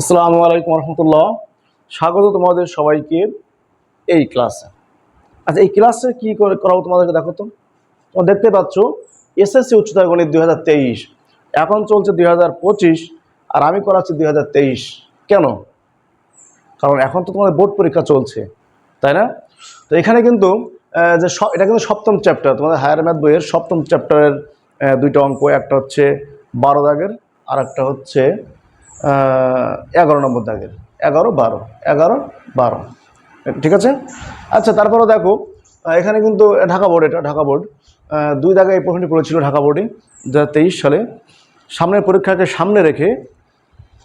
আসসালামু আলাইকুম রহমতুল্লাহ। স্বাগত তোমাদের সবাইকে এই ক্লাসে। আচ্ছা এই ক্লাসে কি করে করাবো তোমাদেরকে দেখো তো। তোমরা দেখতে পাচ্ছ এসএসসি উচ্চতর গণিত দুই হাজার তেইশ। এখন চলছে দু হাজার পঁচিশ, আর আমি করাচ্ছি দু হাজার তেইশ। কেন? কারণ এখন তো তোমাদের বোর্ড পরীক্ষা চলছে, তাই না? তো এখানে কিন্তু যে এটা কিন্তু সপ্তম চ্যাপ্টার। তোমাদের হায়ার ম্যাথ বইয়ের সপ্তম চ্যাপ্টারের দুইটা অঙ্ক, একটা হচ্ছে বারো দাগের আর একটা হচ্ছে এগারো নম্বর দাগের। এগারো, বারো। এগারো, বারো। ঠিক আছে? আচ্ছা তারপরে দেখো এখানে কিন্তু ঢাকা বোর্ড এটা, ঢাকা বোর্ড। দুই দাগে এই প্রশ্নটি পড়েছিল ঢাকা বোর্ডে, দু তেইশ সালে। সামনের পরীক্ষাকে সামনে রেখে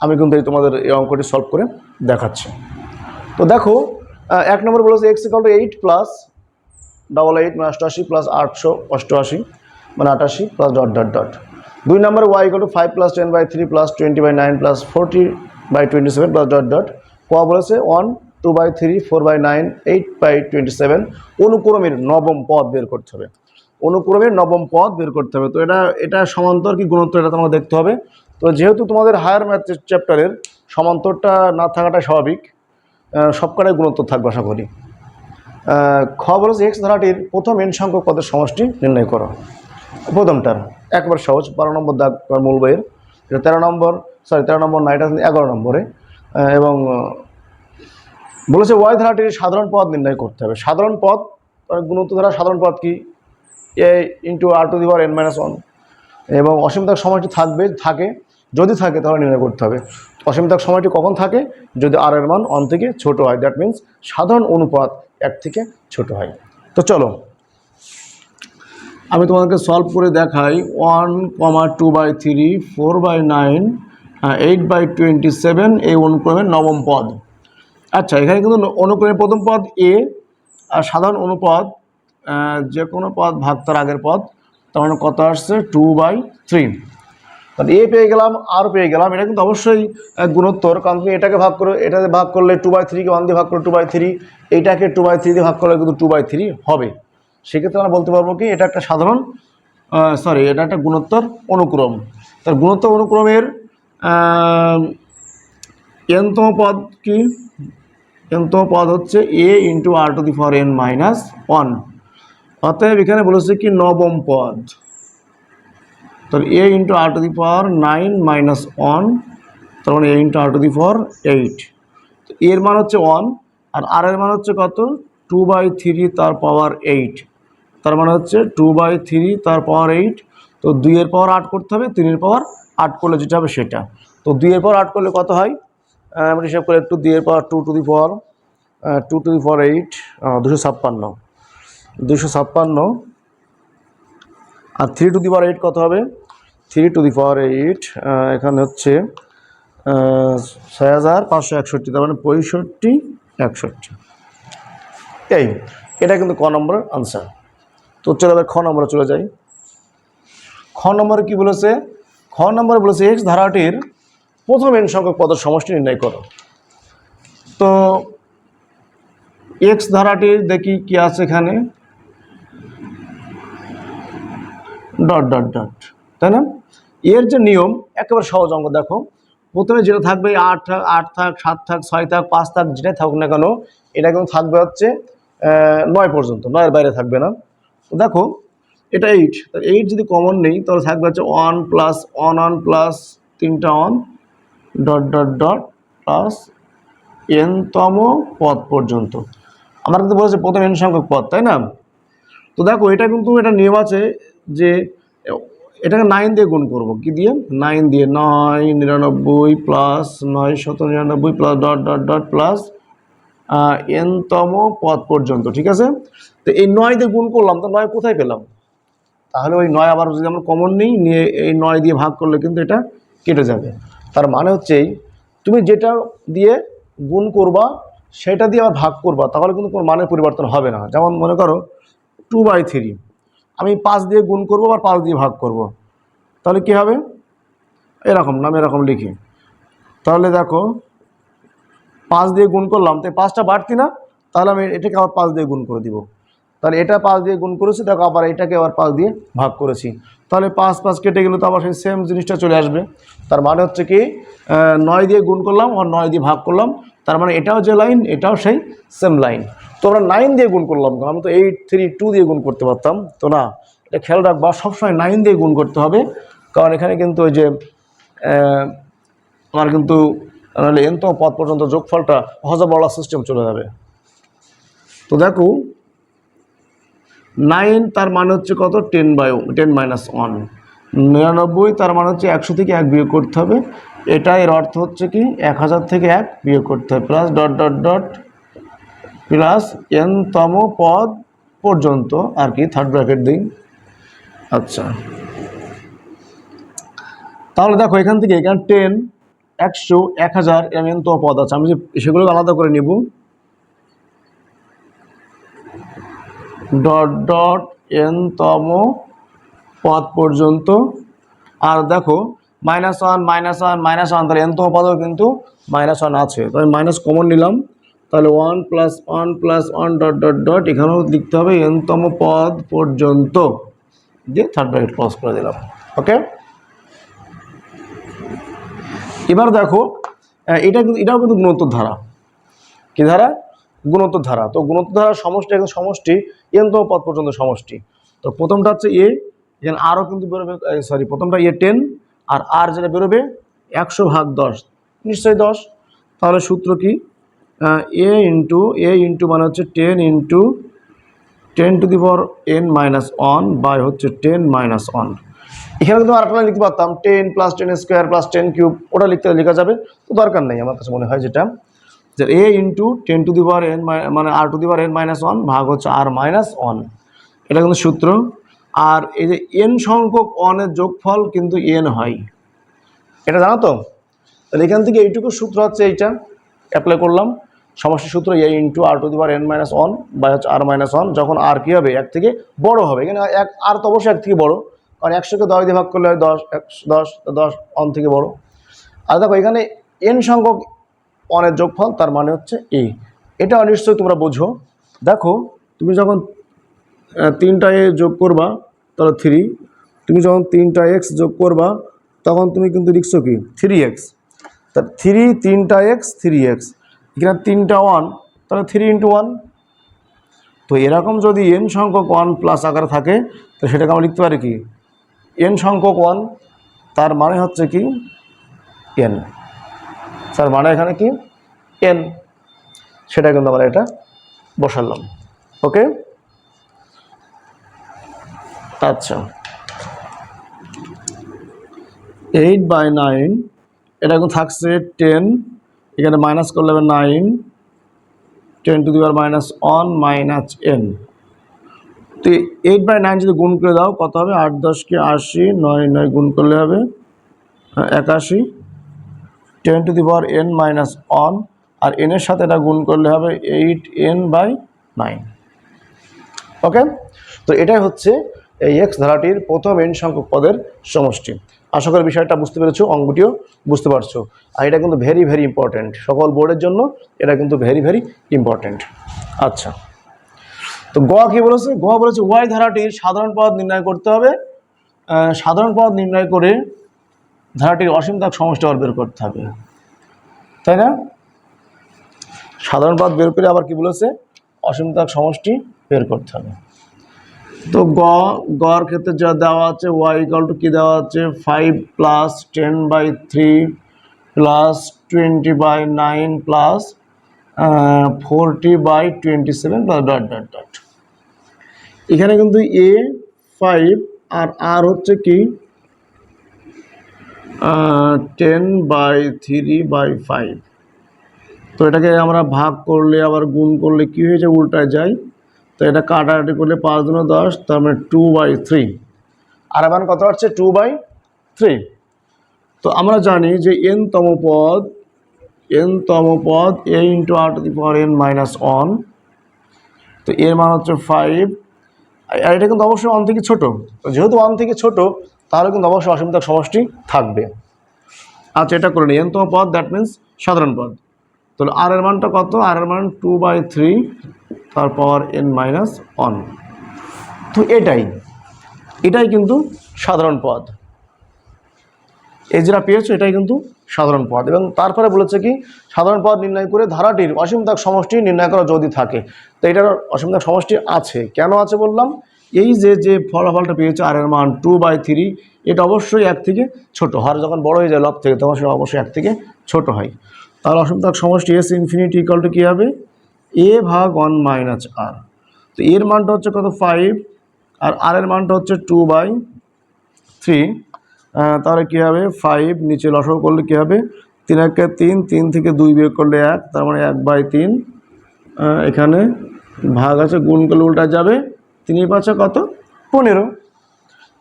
আমি কিন্তু এই তোমাদের এই অঙ্কটি সলভ করে দেখাচ্ছি। তো দেখো এক নম্বর বলেছে X equal to eight plus double eight মানে অষ্টআশি প্লাস আটশো, অষ্টআশি মানে আটাশি প্লাস ডট ডট ডট দুই নম্বর Y equal to five plus ten by three plus twenty by nine plus forty by twenty seven plus dot dot ক বলেছে one two by three four by nine eight by twenty seven অনুক্রমের নবম পদ বের করতে হবে। অনুক্রমের নবম পদ বের করতে হবে। তো এটা এটা সমান্তর কি গুণোত্তর এটা তোমাকে দেখতে হবে। তো যেহেতু তোমাদের হায়ার ম্যাথ চ্যাপ্টারের সমান্তরটা না থাকাটা স্বাভাবিক সবকটাই গুণোত্তর থাকবে আশা করি। খবর এক্স ধারাটির প্রথম এন সংখ্যক পদের সমষ্টি নির্ণয় করো। প্রথমটার। একবার সহজ, বারো নম্বর দাগ মূল বইয়ের। এটা তেরো নম্বর সরি তেরো নম্বর না এটা এগারো নম্বরে। এবং বলেছে ওয়াই ধারাটির সাধারণ পদ নির্ণয় করতে হবে। সাধারণ পদ গুণোত্তর ধারা সাধারণ পদ কি? A into R to the N minus one এবং অসীমতার সময়টি থাকবে, থাকে, যদি থাকে তাহলে নির্ণয় করতে হবে। অসীমতার সময়টি কখন থাকে? যদি আর এর মান অন থেকে ছোট হয় দ্যাট মিন্স সাধারণ অনুপাত এক থেকে ছোট হয়। তো চলো আমি তোমাদেরকে সলভ করে দেখাই। One comma two by three four by nine eight by twenty seven এই অনুক্রমের নবম পদ। আচ্ছা এখানে কিন্তু অনুক্রমের প্রথম পদ এ আর সাধারণ অনুপদ যে কোনো পদ ভাগ তার আগের পদ, তার মানে কত আসছে? টু বাই থ্রি তাহলে এ পেয়ে গেলাম আর পেয়ে গেলাম, এটা কিন্তু অবশ্যই গুণোত্তর, কারণ তুমি এটাকে ভাগ করো, এটাতে ভাগ করলে টু বাই থ্রিকে ওয়ান দিয়ে ভাগ করলে টু বাই থ্রি এইটাকে টু বাই থ্রি দিয়ে ভাগ করলে কিন্তু টু বাই থ্রি হবে। সেক্ষেত্রে আমরা বলতে পারব কি, এটা একটা সাধারণ সরি এটা একটা গুণোত্তর অনুক্রম। তার গুণোত্তর অনুক্রমের এনতম পদ কি? এনতম পদ হচ্ছে A into R to the for N minus one অতএব এখানে বলেছে কি, নবম পদ। তাহলে A into R to the power nine minus one তার মানে A into R to the power eight এর মান হচ্ছে ওয়ান আর আর এর মান হচ্ছে কত? টু বাই থ্রি তার পাওয়ার এইট তার মানে হচ্ছে টু বাই থ্রি তার পাওয়ার এইট তো দুইয়ের পাওয়ার আট করতে হবে তিনের পাওয়ার আট করলে যেটা হবে সেটা। তো দুইয়ের পাওয়ার আট করলে কত হয়? আমরা হিসাব করে একটু দুইয়ের power two to the power two to the power eight দুশো ছাপ্পান্ন। দুশো ছাপ্পান্ন। আর three to the power eight কত হবে? Three to the power eight এখানে হচ্ছে ছয় হাজার পাঁচশো একষট্টি, তার মানে পঁয়ষট্টি একষট্টি। এই, এটা কিন্তু ক নম্বরের আনসার তো চলে এবার খ নম্বরে চলে যাই। খ নম্বরে কি বলেছে? খ নম্বরে বলেছে এক্স ধারাটির প্রথম এন সংখ্যক পদের সমষ্টি নির্ণয় করো। তো এক্স ধারাটির দেখি কি আছে এখানে। ডট ডট ডট, তাই না? এর যে নিয়ম, একেবারে সহজ অঙ্ক, দেখো। প্রথমে যেটা থাকবে, আট থাক আট থাক, সাত থাক, ছয় থাক, পাঁচ থাক, যেটাই থাকুক না কেন, এটা কিন্তু থাকবে হচ্ছে নয় পর্যন্ত, নয়ের বাইরে থাকবে না। দেখো, এটা এইট এইট যদি কমন নেই, তাহলে থাকবে হচ্ছে one plus one one plus তিনটা one dot dot dot plus এনতম পদ পর্যন্ত। আমার কিন্তু বলেছে প্রথম এন সংখ্যক পদ, তাই না? তো দেখো, এটা কিন্তু এটা নিয়ম আছে যে এটাকে নাইন দিয়ে গুণ করব। কি দিয়ে? নাইন দিয়ে নয় নিরানব্বই প্লাস নয় শত নিরানব্বই plus dot dot dot plus এনতম পদ পর্যন্ত, ঠিক আছে? তো এই নয় দিয়ে গুণ করলাম, তো নয় কোথায় পেলাম? তাহলে ওই নয় আবার যদি আমরা কমন নিই, নিয়ে এই নয় দিয়ে ভাগ করলে কিন্তু এটা কেটে যাবে। তার মানে হচ্ছে এই, তুমি যেটা দিয়ে গুণ করবা, সেটা দিয়ে আবার ভাগ করবা, তাহলে কিন্তু কোনো মানের পরিবর্তন হবে না। যেমন মনে করো টু বাই থ্রি আমি পাঁচ দিয়ে গুণ করব আবার পাঁচ দিয়ে ভাগ করব। তাহলে কি হবে? এরকম, নাম এরকম লিখি। তাহলে দেখো, পাঁচ দিয়ে গুণ করলাম, তো এই পাঁচটা বাড়তি না? তাহলে আমি এটাকে আবার পাঁচ দিয়ে গুণ করে দিব। তাহলে এটা পাঁচ দিয়ে গুণ করেছি, দেখো আবার এটাকে আবার পাঁচ দিয়ে ভাগ করেছি। তাহলে পাঁচ পাঁচ কেটে গেলে তো আবার সেই সেম জিনিসটা চলে আসবে। তার মানে হচ্ছে কি নয় দিয়ে গুণ করলাম আর নয় দিয়ে ভাগ করলাম। তার মানে এটাও যে লাইন এটাও সেই সেম লাইন তো আমরা নাইন দিয়ে গুণ করলাম? আমি তো এইট থ্রি টু দিয়ে গুণ করতে পারতাম। তো না, এটা খেয়াল রাখবা, সবসময় নাইন দিয়ে গুণ করতে হবে। কারণ এখানে কিন্তু ওই যে আমার কিন্তু নাহলে এনতম পদ পর্যন্ত যোগফলটা হজা বলা সিস্টেম চলে যাবে। তো দেখো নাইন তার মানে হচ্ছে কত? Ten by ten minus one. নিরানব্বই তার মানে হচ্ছে একশো থেকে এক বিয়োগ করতে হবে। এটা এর অর্থ হচ্ছে কি? এক হাজার থেকে এক বিয়োগ করতে হবে। Plus dot dot dot, plus এনতম পদ পর্যন্ত। আর কি? থার্ড ব্র্যাকেট দিন আচ্ছা। তাহলে দেখো, এখান থেকে এখানে টেন, একশো, এক হাজার এম এন তো পদ আছে। আমি যে সেগুলো আলাদা করে নিব। ডট ডট এন তম পদ পর্যন্ত। আর দেখো minus one minus one minus one তাহলে এন তম পদও কিন্তু মাইনাস ওয়ান আছে। তো মাইনাস কমন নিলাম। তাহলে one plus one plus one dot dot dot এখানেও লিখতে হবে এনতম পদ পর্যন্ত। দিয়ে থার্ড ব্র্যাকেট ক্লোজ করে দিলাম। ওকে এবার দেখো এটা কিন্তু, এটাও কিন্তু গুণোত্তর ধারা। কি ধারা? গুণোত্তর ধারা তো গুণোত্তর ধারার সমষ্টি এখন সমষ্টি এনতম পদ পর্যন্ত সমষ্টি। তো প্রথমটা হচ্ছে এ এখানে আরও কিন্তু বেরোবে সরি প্রথমটা এ টেন আর আর যেটা বেরোবে, একশো ভাগ দশ। নিশ্চয়ই দশ। তাহলে সূত্র কি? এ ইন্টু এ ইন্টু মানে হচ্ছে ten into ten to the power N minus one by হচ্ছে টেন মাইনাস ওয়ান এখানে কিন্তু আরেকটা লিখতে পারতাম ten plus ten square plus ten cube ওটা লিখতে লেখা যাবে। তো দরকার নেই আমার কাছে মনে হয় যেটা। যে A into ten to the power N মানে R to the power N minus one ভাগ হচ্ছে আর মাইনাস ওয়ান এটা কিন্তু সূত্র। আর এই যে এন সংখ্যক ওয়ানের যোগফল কিন্তু এন হয়। এটা জানো তো? তাহলে এখান থেকে এইটুকু সূত্র হচ্ছে এইটা। অ্যাপ্লাই করলাম। সমষ্টি সূত্র A into R to the power N minus one বা হচ্ছে আর মাইনাস ওয়ান যখন আর কী হবে? এক থেকে বড় হবে। এখানে এক আর তো অবশ্যই এক থেকে বড়। কারণ একশোকে দশ দিয়ে ভাগ করলে হয় দশ, একশো দশ দশ অন থেকে বড়। আর দেখো এখানে এন সংখ্যক অনের যোগফল, তার মানে হচ্ছে এ এটা নিশ্চয়ই তোমরা বোঝো। দেখো, তুমি যখন তিনটা এ যোগ করবা, তাহলে থ্রি তুমি যখন তিনটা এক্স যোগ করবা, তখন তুমি কিন্তু লিখছো কি? থ্রি এক্স তা থ্রি তিনটা এক্স থ্রি এক্স এখানে তিনটা ওয়ান তাহলে থ্রি ইন্টু ওয়ান তো এরকম যদি এন সংখ্যক ওয়ান প্লাস আকারে থাকে তো সেটাকে আমরা লিখতে পারি কি? এন সংখ্যক ওয়ান তার মানে হচ্ছে কি? এন তার মানে এখানে কি? এন সেটা কিন্তু আমরা এটা বসালাম। ওকে আচ্ছা। এইট বাই নাইন এটা এখন থাকছে টেন এখানে মাইনাস করলে হবে nine ten to the power minus one minus N তো এইট বাই নাইন যদি গুণ করে দাও কত হবে? আট দশকে আশি নয় নয় গুণ করলে হবে হ্যাঁ, একাশি। Ten to the power N minus one আর এনের সাথে এটা গুণ করলে হবে eight N by nine okay তো এটাই হচ্ছে এই এক্স ধারাটির প্রথম এন সংখ্যক পদের সমষ্টি। আশা করি বিষয়টা বুঝতে পেরেছ, অঙ্কটিও বুঝতে পারছ। আর এটা কিন্তু ভেরি ভেরি ইম্পর্ট্যান্ট সকল বোর্ডের জন্য এটা কিন্তু ভেরি ভেরি ইম্পর্ট্যান্ট আচ্ছা। তো গ কি বলেছে? গ বলেছে ওয়াই ধারাটির সাধারণ পদ নির্ণয় করতে হবে। সাধারণ পদ নির্ণয় করে ধারাটির অসীম দাগ সমষ্টি আবার বের করতে হবে। তাই না? সাধারণ পদ বের করে আবার কি বলেছে? অসীম দাগ সমষ্টি বের করতে হবে। তো গ গর ক্ষেত্রে যা দেওয়া আছে ওয়াই ইকাল টু কী দেওয়া আছে? Five plus ten by three plus twenty by nine plus forty by twenty seven plus dot dot dot এখানে কিন্তু এ ফাইভ আর আর হচ্ছে কি? Ten by three by five তো এটাকে আমরা ভাগ করলে, আবার গুণ করলে কি হয়ে যায়? উল্টায় যায়। তো এটা কাটাকাটি করলে পাঁচ দুনো দশ, তার মানে টু বাই থ্রি আর এবার কত হচ্ছে টু বাই থ্রি তো আমরা জানি যে এন তম পদ এন তম পদ A into to the power N minus one তো এর মান হচ্ছে ফাইভ আর এটা কিন্তু অবশ্যই ওয়ান থেকে ছোটো। তো যেহেতু ওয়ান থেকে ছোটো তাহলে কিন্তু অবশ্যই অসীমতার সমষ্টি থাকবে। আচ্ছা এটা করে নিই। এন তম পদ দ্যাট মিন্স সাধারণ পদ। তাহলে আর এর মানটা কত? আর এর মান টু বাই থ্রি তার পাওয়ার এন মাইনাস ওয়ান তো এটাই। এটাই কিন্তু সাধারণ পদ। এই যেটা পেয়েছ, এটাই কিন্তু সাধারণ পদ। এবং তারপরে বলেছে কি, সাধারণ পদ নির্ণয় করে ধারাটির অসীমতাক সমষ্টি নির্ণয় করা যদি থাকে, তো এটার অসীমতাক সমষ্টি আছে। কেন আছে বললাম? এই যে যে ফলাফলটা পেয়েছে আর এর মান টু বাই থ্রি এটা অবশ্যই এক থেকে ছোট। হার যখন বড় হয়ে যায় লব থেকে, তখন সেটা অবশ্যই এক থেকে ছোট হয়। তাহলে অসীমতাক সমষ্টি এস ইনফিনিটি ইকাল টু কী হবে? এ ভাগ ওয়ান মাইনাস আর তো এর মানটা হচ্ছে কত? ফাইভ আর আর এর মানটা হচ্ছে টু বাই থ্রি তাহলে কী হবে? ফাইভ নিচে লসও করলে কী হবে? তিন একে তিন তিন থেকে দুই বিয়োগ করলে এক, তার মানে এক বাই তিন। এখানে ভাগ আছে, গুণ করলে উল্টা যাবে। তিনই পাঁচে কত? পনেরো।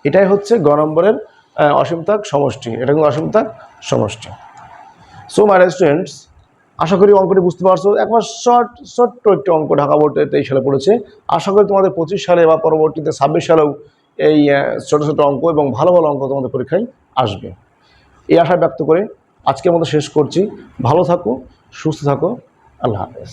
এটাই হচ্ছে গ নম্বরের অসীমতাক সমষ্টি। এটা কিন্তু অসীমতাক সমষ্টি। সো মাই স্টুডেন্টস আশা করি অঙ্কটি বুঝতে পারছ। একবার শর্ট ছোট্ট একটি অঙ্ক ঢাকা বোর্ডে তেইশ সালে পড়েছে। আশা করি তোমাদের পঁচিশ সালে বা পরবর্তীতে ছাব্বিশ সালেও এই ছোট ছোট অঙ্ক এবং ভালো ভালো অঙ্ক তোমাদের পরীক্ষায় আসবে। এই আশা ব্যক্ত করে আজকের মতো শেষ করছি। ভালো থাকো সুস্থ থাকো। আল্লাহ হাফেজ।